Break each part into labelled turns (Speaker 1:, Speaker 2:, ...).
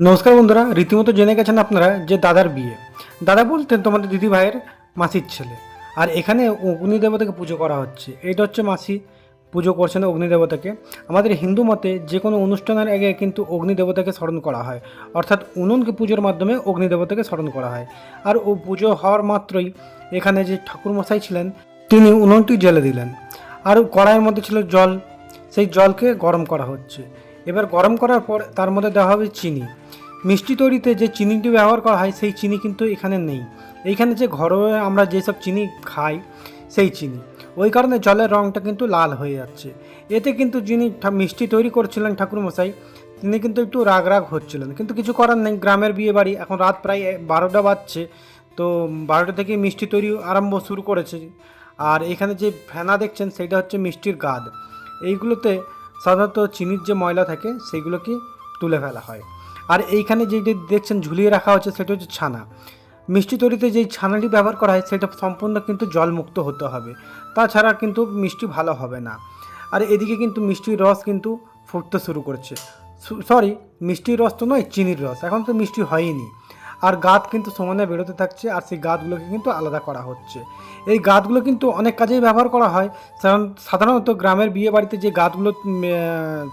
Speaker 1: নমস্কার বন্ধুরা, রীতিমতো জেনে গেছেন আপনারা যে দাদার বিয়ে। দাদা বলতেন তোমাদের দিদি ভাইয়ের মাসির ছেলে, আর এখানে অগ্নি দেবতাকে পুজো করা হচ্ছে। এটা হচ্ছে মাসি পুজো করছেন অগ্নিদেবতাকে আমাদের হিন্দু মতে যে কোনো অনুষ্ঠানের আগে কিন্তু অগ্নিদেবতাকে স্মরণ করা হয়। অর্থাৎ উনুনকে পুজোর মাধ্যমে অগ্নিদেবতাকে স্মরণ করা হয়। আর ও পুজো হওয়ার মাত্রই এখানে যে ঠাকুরমশাই ছিলেন, তিনি উনুনটি জ্বেলে দিলেন। আর কড়াইয়ের মধ্যে ছিল জল। সেই জলকে গরম করা হচ্ছে। এবার গরম করার পর তার মধ্যে দেওয়া হবে চিনি। মিষ্টি তৈরিতে যে চিনিটি ব্যবহার করা হয়, সেই চিনি কিন্তু এখানে নেই। এইখানে যে ঘরোয়া আমরা যেসব চিনি খাই, সেই চিনি। ওই কারণে জলের রঙটা কিন্তু লাল হয়ে যাচ্ছে। এতে কিন্তু যিনি মিষ্টি তৈরি করছিলেন ঠাকুরমশাই, তিনি কিন্তু একটু রাগ রাগ হচ্ছিলেন। কিন্তু কিছু করার নেই, গ্রামের বিয়ে বাড়ি এখন রাত প্রায় বারোটা বাজছে। তো বারোটা থেকে মিষ্টি তৈরি আরম্ভ শুরু করেছে। আর এখানে যে ফেনা দেখছেন, সেটা হচ্ছে মিষ্টির গাদ। এইগুলোতে সাধারণত চিনির যে ময়লা থাকে সেইগুলোকে তুলে ফেলা হয়। আর এইখানে যেটি দেখছেন, ঝুলিয়ে রাখা হচ্ছে, সেটা হচ্ছে ছানা। মিষ্টি তৈরিতে যেই ছানাটি ব্যবহার করা হয়, সেটা সম্পূর্ণ কিন্তু জলমুক্ত হতে হবে। তাছাড়া কিন্তু মিষ্টি ভালো হবে না। আর এদিকে কিন্তু মিষ্টির রস কিন্তু ফুটতে শুরু করছে। সরি মিষ্টির রস তো নয়, চিনির রস। এখন তো মিষ্টি হয়নি। আর গাঁত কিন্তু সমানে বেরোতে থাকছে, আর সেই গাঁতগুলোকে কিন্তু আলাদা করা হচ্ছে। এই গাঁতগুলো কিন্তু অনেক কাজেই ব্যবহার করা হয়। সাধারণ- সাধারণত গ্রামের বিয়ে বাড়িতে যে গাঁতগুলো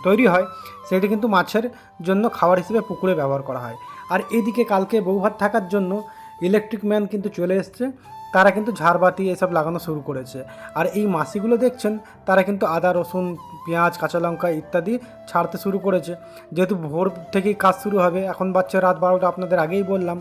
Speaker 1: তৈরি হয়, সেটা কিন্তু মাছের জন্য খাবার হিসেবে পুকুরে ব্যবহার করা হয়। আর এদিকে কালকে বৌভাত থাকার জন্য ইলেকট্রিক ম্যান কিন্তু চলে এসছে, তারা কিন্তু ঝাড়বাতি এসব লাগানো শুরু করেছে। আর এই মাসিগুলো দেখছেন, তারা কিন্তু আদা, রসুন, পেঁয়াজ, কাঁচা লঙ্কা ইত্যাদি ছাড়তে শুরু করেছে। যেহেতু ভোর থেকেই কাজ শুরু হবে, এখন বাচ্চা রাত বারোটা, আপনাদের আগেই বললাম।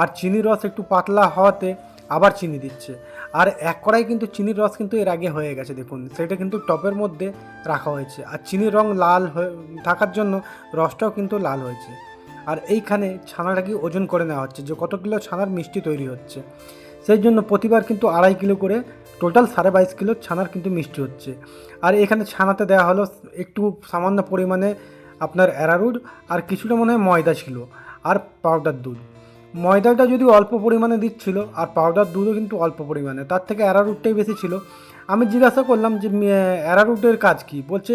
Speaker 1: আর চিনির রস একটু পাতলা হওয়াতে আবার চিনি দিচ্ছে। আর এক কড়াই কিন্তু চিনির রস কিন্তু এর আগে হয়ে গেছে, দেখুন। সেটা কিন্তু টপের মধ্যে রাখা হয়েছে। আর চিনির রং লাল হয়ে থাকার জন্য রসটাও কিন্তু লাল হয়েছে। আর এইখানে ছানাটাকে ওজন করে নেওয়া হচ্ছে? যে কত কিলো ছানার মিষ্টি তৈরি হচ্ছে? সেই জন্য প্রতিবার কিন্তু আড়াই কিলো করে টোটাল সাড়ে বাইশ কিলো ছানার কিন্তু মিষ্টি হচ্ছে। আর এখানে ছানাতে দেওয়া হলো একটু সামান্য পরিমাণে আপনার অ্যারারুট আর কিছুটা মনে হয় ময়দা ছিল আর পাউডার দুধ। ময়দাটা যদি অল্প পরিমাণে দিচ্ছিল আর পাউডার দুধও কিন্তু অল্প পরিমাণে, তার থেকে অ্যারারুটটাই বেশি ছিল। আমি জিজ্ঞাসা করলাম যে অ্যারারুটের কাজ কি? বলছে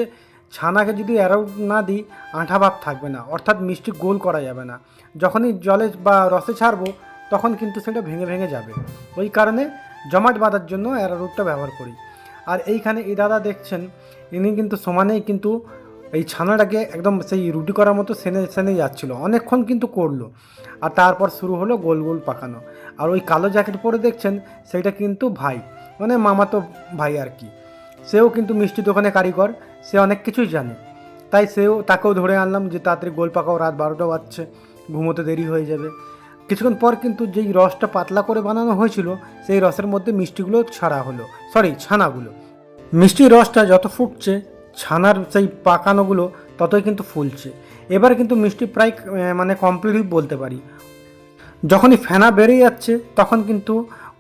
Speaker 1: ছানাকে যদি অ্যারারুট না দিই, আঠা ভাব থাকবে না। অর্থাৎ মিষ্টি গোল করা যাবে না। যখনই জলে বা রসে ছাড়বো, তখন কিন্তু সেটা ভেঙে ভেঙে যাবে। ওই কারণে জমাট বাঁধার জন্য অ্যারারুটটা ব্যবহার করি। আর এইখানে এই দাদা দেখছেন, ইনি কিন্তু সমানেই কিন্তু এই ছানাটাকে একদম সেই রুটি করার মতো সেনে সেনে যাচ্ছিল। অনেকক্ষণ কিন্তু করল। আর তারপর শুরু হলো গোল গোল পাকানো। আর ওই কালো জ্যাকেট পরে দেখছেন সেইটা কিন্তু ভাই। মানে মামাতো ভাই আর কি। সেও কিন্তু মিষ্টি দোকানে কারিগর, সে অনেক কিছুই জানে। তাই সেও তাকেও ধরে আনলাম যে তাড়াতাড়ি গোল পাকাও, রাত বারোটা বাজছে, ঘুমোতে দেরি হয়ে যাবে। কিছুক্ষণ পর কিন্তু যেই রসটা পাতলা করে বানানো হয়েছিল, সেই রসের মধ্যে মিষ্টিগুলো ছাড়া হলো সরি ছানাগুলো। মিষ্টির রসটা যত ফুটছে, ছানার সেই পাকানোগুলো ততই কিন্তু ফুলছে। এবার কিন্তু মিষ্টি প্রায় মানে কমপ্লিটই বলতে পারি। যখনই ফেনা বেড়ে যাচ্ছে, তখন কিন্তু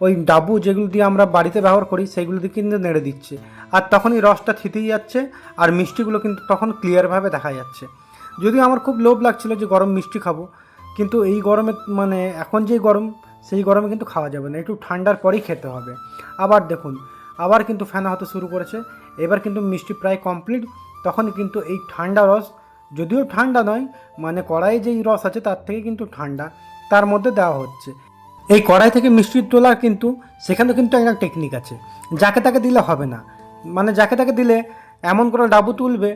Speaker 1: ওই ডাবু যেগুলো দিয়ে আমরা বাড়িতে ব্যবহার করি, সেগুলো দিয়ে কিন্তু নেড়ে দিচ্ছে। আর তখনই রসটা থিতেই যাচ্ছে আর মিষ্টিগুলো কিন্তু তখন ক্লিয়ারভাবে দেখা যাচ্ছে। যদিও আমার খুব লোভ লাগছিল যে গরম মিষ্টি খাব, কিন্তু এই গরমে মানে এখন যেই গরম, সেই গরমে কিন্তু খাওয়া যাবে না, একটু ঠান্ডার পরেই খেতে হবে। আবার দেখুন, আবার কিন্তু ফেনা হতে শুরু করেছে, এবার কিন্তু মিষ্টি প্রায় কমপ্লিট তখন কিন্তু এই ঠান্ডা রস, যদিও ঠান্ডা নয় মানে কড়াইয়ে যেই রস আছে তার থেকে কিন্তু ঠান্ডা, তার মধ্যে দেওয়া হচ্ছে। এই কড়াই থেকে মিষ্টি তোলা কিন্তু সেখানে কিন্তু একটা টেকনিক আছে, যাকে তাকে দিলে হবে না। মানে যাকে তাকে দিলে এমন করে ডাবু তুলবে,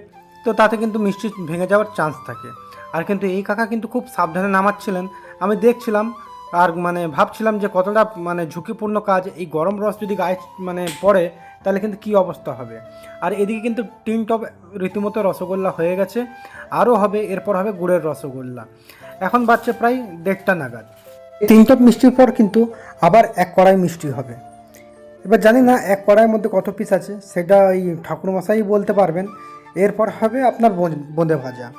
Speaker 1: তো তাতে কিন্তু মিষ্টি ভেঙে যাওয়ার চান্স থাকে। আর কিন্তু এই কাকা কিন্তু খুব সাবধানে নামাচ্ছিলেন। আমি দেখছিলাম আর মানে ভাবছিলাম যে কতটা মানে ঝুঁকিপূর্ণ কাজ, এই গরম রস যদি গায়ে মানে পড়ে, তাহলে কিন্তু কী অবস্থা হবে? আর এদিকে কিন্তু টিন টপ রীতিমতো রসগোল্লা হয়ে গেছে, আরও হবে, এরপর হবে গুড়ের রসগোল্লা। এখন বাচ্চা প্রায় দেড়টা নাগাদ। তিন টপ মিষ্টির পর কিন্তু আবার এক কড়াই মিষ্টি হবে। এবার জানি না, এক কড়াইয়ের মধ্যে কত পিস আছে, সেটা ওই ঠাকুরমশাই বলতে পারবেন। এরপর হবে আপনার বোঁদ- ভাজা।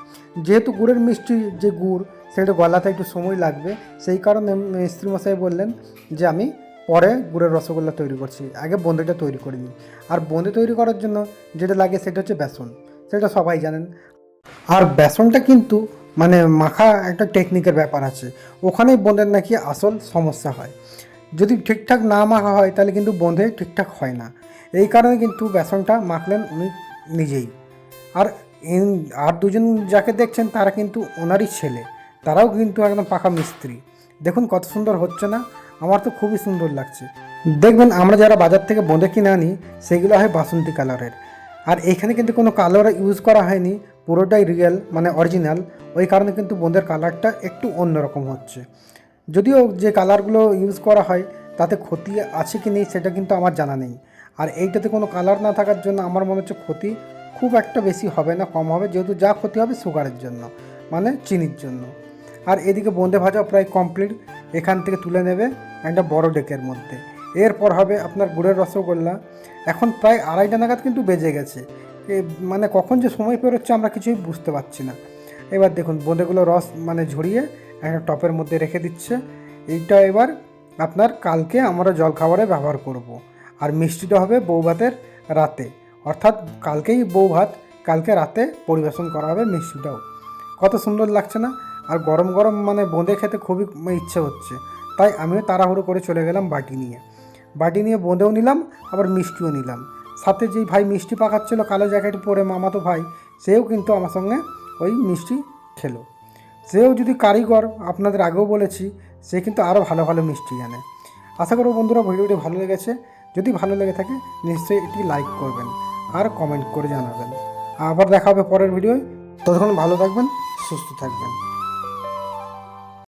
Speaker 1: যেহেতু গুড়ের মিষ্টি যে গুড়, সেটা গলাতে একটু সময় লাগবে, সেই কারণে মশাই বললেন যে, আমি পরে গুড়ের রসগোল্লা তৈরি করছি। আগে বোঁদেটা তৈরি করে নিই। আর বোঁদে তৈরি করার জন্য যেটা লাগে, সেটা হচ্ছে বেসন। সেটা সবাই জানেন। আর বেসনটা কিন্তু মানে মাখা একটা টেকনিকের ব্যাপার আছে। ওখানেই বোঁদের নাকি আসল সমস্যা হয়। যদি ঠিকঠাক না মাখা হয়, তাহলে কিন্তু বোঁদে ঠিকঠাক হয় না। এই কারণে কিন্তু বেসনটা মাখলেন উনি নিজেই। আর আর দুজন যাকে দেখছেন, তারা কিন্তু ওনারই ছেলে। তারাও কিন্তু একদম পাকা মিস্ত্রি। দেখুন কত সুন্দর হচ্ছে না? আমার তো খুবই সুন্দর লাগছে। দেখবেন আমরা যারা বাজার থেকে বোঁদে কিনে আনি, সেগুলো হয় বাসন্তী কালারের। আর এখানে কিন্তু কোনো কালার ইউজ করা হয়নি, পুরোটাই রিয়েল মানে অরিজিনাল ওই কারণে কিন্তু বোঁদের কালারটা একটু অন্যরকম হচ্ছে। যদিও যে কালারগুলো ইউজ করা হয়, তাতে ক্ষতি আছে কি নেই সেটা কিন্তু আমার জানা নেই। আর এইটাতে কোনো কালার না থাকার জন্য আমার মনে হচ্ছে ক্ষতি খুব একটা বেশি হবে না, কম হবে। যেহেতু যা ক্ষতি হবে সুগারের জন্য মানে চিনির জন্য। আর এদিকে বোঁদে ভাজা প্রায় কমপ্লিট এখান থেকে তুলে নেবে একটা বড় ডেকের মধ্যে। এরপর হবে আপনার গুড়ের রসগোল্লা। এখন প্রায় আড়াইটা নাগাদ কিন্তু বেজে গেছে। এ মানে কখন যে সময় পেরোচ্ছে আমরা কিছুই বুঝতে পারছি না। এবার দেখুন, বোঁদেগুলো রস মানে ঝরিয়ে একটা টপের মধ্যে রেখে দিচ্ছে। এইটা এবার আপনার কালকে আমরা জলখাবারে ব্যবহার করব। আর মিষ্টিটা হবে বউ ভাতের রাতে। অর্থাৎ কালকেই বউ ভাত কালকে রাতে পরিবেশন করা হবে মিষ্টিটাও। কত সুন্দর লাগছে না? আর গরম গরম মানে বোঁদে খেতে খুবই ইচ্ছে হচ্ছে। তাই আমিও তাড়াহুড়ো করে চলে গেলাম বাটি নিয়ে। বাটি নিয়ে বোঁদেও নিলাম, আবার মিষ্টিও নিলাম। সাথে যেই ভাই মিষ্টি পাকাচ্ছিল, কালো জ্যাকেট পরে মামাতো ভাই, সেও কিন্তু আমার সঙ্গে ওই মিষ্টি খেলো। সেও যদি কারিগর, আপনাদের আগেও বলেছি, সে কিন্তু আরও ভালো ভালো মিষ্টি জানে আশা করব বন্ধুরা ভিডিওটি ভালো লেগেছে। যদি ভালো লেগে থাকে, নিশ্চয়ই এটি লাইক করবেন আর কমেন্ট করে জানাবেন। আবার দেখা হবে পরের ভিডিও ততক্ষণ ভালো থাকবেন, সুস্থ থাকবেন।